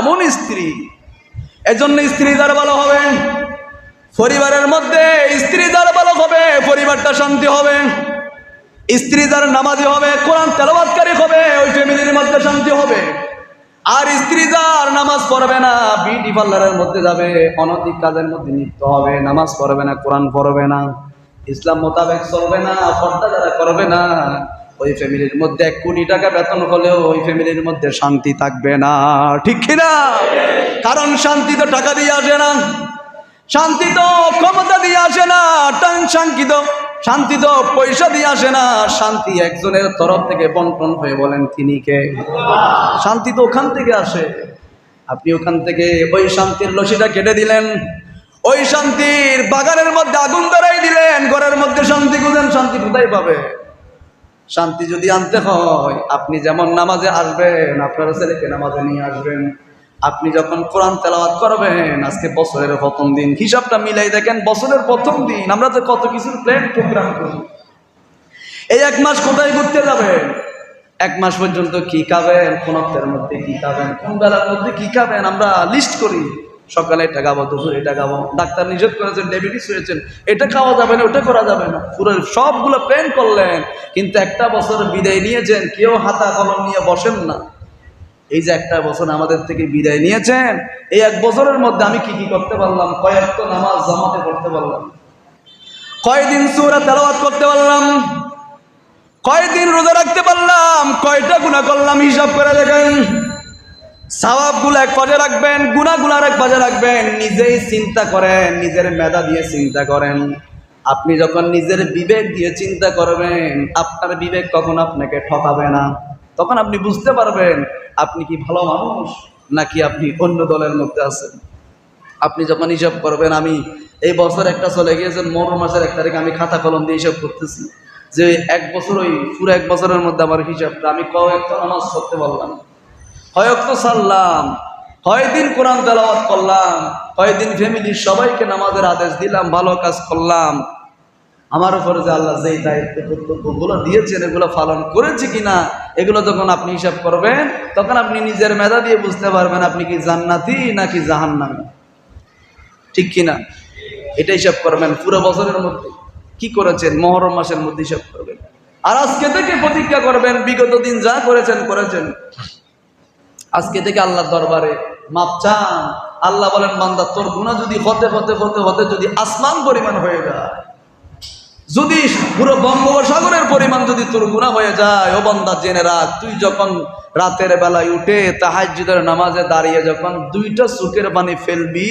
এমন স্ত্রী, এজন্য স্ত্রী যার ভালো হবে? পরিবারের মধ্যে স্ত্রী যার ভালো হবে, পরিবারটা শান্তি হবে। স্ত্রী যার নামাজি হবে, কোরআন তেলাবাতকারী হবে, ওই ফ্যামিলির মধ্যে শান্তি হবে। আর স্ত্রী যার নামাজ পড়বে না, বিউটি পার্লারের মধ্যে যাবে, অনৈতিক কাজের মধ্যে লিপ্ত হবে, নামাজ পড়বে না, কোরআন পড়বে না, ইসলাম মোতাবেক চলবে না, পর্দা যারা করবে না ওই ফ্যামিলির মধ্যে এক কোটি টাকা বেতন হলেও ওই ফ্যামিলির মধ্যে শান্তি থাকবে না। ঠিক কিনা? কারণ শান্তি তো টাকা দিয়ে আসে না। শান্তি তো ক্ষমতা দিয়ে আসে না শান্তি তো শান্তি তো পয়সা দিয়ে আসে না। শান্তি একজনের তরফ থেকে বন্টন হয়ে বলেন, তিনি কে? শান্তি তো ওখান থেকে আসে। আপনি ওখান থেকে ওই শান্তির লসিটা কেটে দিলেন। ওই শান্তির বাগানের মধ্যে আগুন ধরাই দিলেন। ঘরের মধ্যে শান্তি খুঁজেন, শান্তি কোথায় পাবে? শান্তি যদি আনতে হয়, আপনি যেমন নামাজে আসবেন, আপনার ছেলেকে নামাজে নিয়ে আসবেন, আপনি যখন কোরআন তেলাওয়াত করবেন, আজকে বছরের প্রথম দিন, হিসাবটা মিলাই দেখেন, বছরের প্রথম দিন আমরা তো কত কিছুর প্ল্যান প্রোগ্রাম করি। এই এক মাস কোথায় ঘুরতে যাবেন? এক মাস পর্যন্ত কি খাবেন? কোন মধ্যে কি খাবেন? কোন বেলার মধ্যে কি খাবেন? আমরা লিস্ট করি। সকালে এটা খাব দুপুরে এটা খাব ডাক্তার নিষেধ করেছেন ডায়াবেটিস হয়েছেন। এটা খাওয়া যাবে না, ওটা করা যাবে না। পুরো সবগুলো প্ল্যান করলেন, কিন্তু একটা বছর বিদায় নিয়েছেন, কেউ হাতা কলম নিয়ে বসেন না। এই যে একটা বছর আমাদের থেকে বিদায় নিয়েছেন, এই এক বছরের মধ্যে আমি কি কি করতে পারলাম? কয়েকটা নামাজ জামাতে করতে পারলাম। কয়দিন সুরা তেলাওয়াত করতে পারলাম? কয়দিন রোজা রাখতে পারলাম? কয়টা গুণা করলাম? হিসাব করে দেখেন। সওয়াবগুলো এক পাশে রাখবেন গুণাগুলো এক পাশে রাখবেন, নিজেই চিন্তা করেন, নিজের মেধা দিয়ে চিন্তা করেন। আপনি যখন নিজের বিবেক দিয়ে চিন্তা করবেন, আপনার বিবেক কখন আপনাকে ঠকাবে না? তখন আপনি বুঝতে পারবেন, আপনি কি ভালো মানুষ, নাকি আপনি অন্য দলের মধ্যে আছেন? আপনি যখন হিসাব করবেন, আমি এই বছর একটা চলে গিয়েছেন মরো মাসের এক তারিখ আমি খাতা কলম দিয়ে হিসাব করতেছি। যে এক বছর ওই পুরো এক বছরের মধ্যে আমার হিসাবটা, আমি কয়েকটা নামাজ করতে পারলাম কয়েক তো সারলাম কয়দিন কোরআন তেলাওয়াত করলাম কয়দিন ফ্যামিলির সবাইকে নামাজের আদেশ দিলাম, ভালো কাজ করলাম। আমার উপরে যে আল্লাহ যেই দায়িত্ব কর্তব্যগুলো দিয়েছেন, এগুলো পালন করেছে কিনা, এগুলো যখন আপনি হিসাব করবেন, তখন আপনি নিজের মেধা দিয়ে বুঝতে পারবেন আপনি কি জান্নাতি নাকি জাহান্নামী। ঠিক কিনা? এটা হিসাব করবেন পুরো বছরের মধ্যে। কি করেছেন? মহরম মাসের মধ্যে হিসাব করবেন। আর আজকে থেকে প্রতিজ্ঞা করবেন, বিগত দিন যা করেছেন করেছেন। আজকে থেকে আল্লাহ দরবারে মাপ চান। আল্লাহ বলেন, বান্দা, তোর গুণা যদি হতে হতে হতে হতে যদি আসমান পরিমাণ হয়ে যায়, যদি পুরো বঙ্গোপসাগরের পরিমাণ যদি তোর গুণা হয়ে যায়, ও বন্দা, জেনে রাখ, তুই যখন রাতের বেলায় উঠে তাহাজ্জুদের নামাজে দাঁড়িয়ে যখন দুইটা সুখের পানি ফেলবি,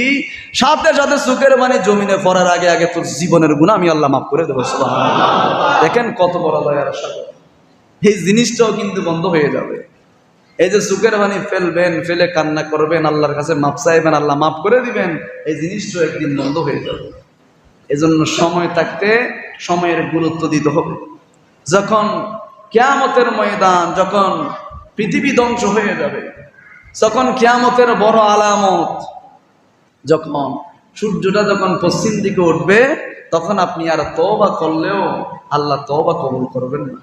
সাথে সাথে সুখের পানি জমিনে পড়ার আগে আগে তোর জীবনের গুণা আমি আল্লাহ মাফ করে দেবো দেখেন কত বড় দয়ার সাগর এই জিনিসটাও কিন্তু বন্ধ হয়ে যাবে। এই যে সুখের পানি ফেলবেন, ফেলে কান্না করবেন, আল্লাহর কাছে মাপ চাইবেন, আল্লাহ মাফ করে দিবেন, এই জিনিসটা একদিন বন্ধ হয়ে যাবে। এজন্য সময় থাকতে সময়ের গুরুত্ব দিতে হবে। যখন কেয়ামতের ময়দান, যখন পৃথিবী ধ্বংস হয়ে যাবে, যখন কেয়ামতের বড় আলামত, যখন সূর্যটা যখন পশ্চিম দিকে উঠবে, তখন আপনি আর তওবা করলেও আল্লাহ তওবা কবুল করবেন না।